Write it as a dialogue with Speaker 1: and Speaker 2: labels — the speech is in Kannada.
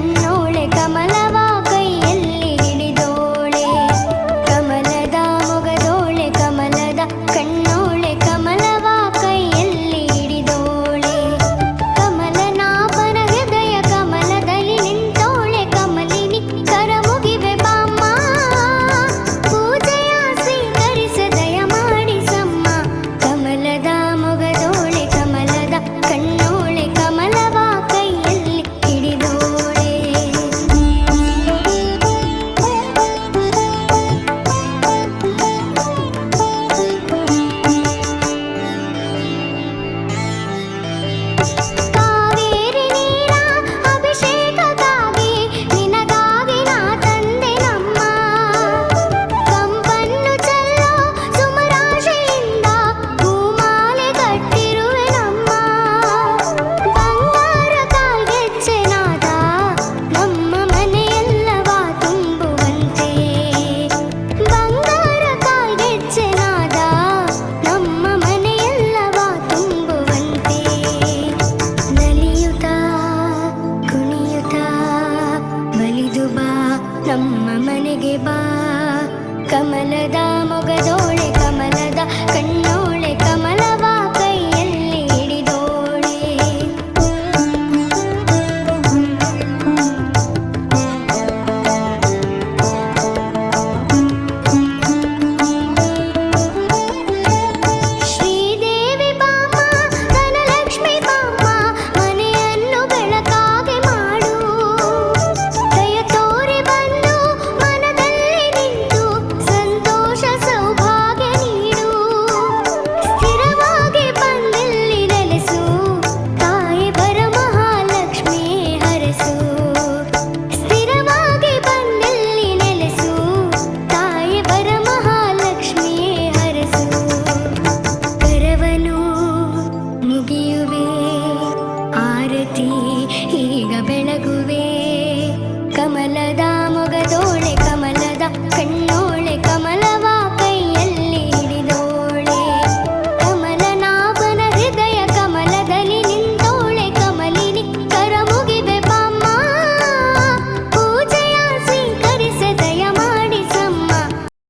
Speaker 1: know ನಮ್ಮ ಮನೆಗೆ ಬಾ. ಕಮಲದ ಮೊಗದೋಳೆ ಕಮಲದ ಕಣ್ಣ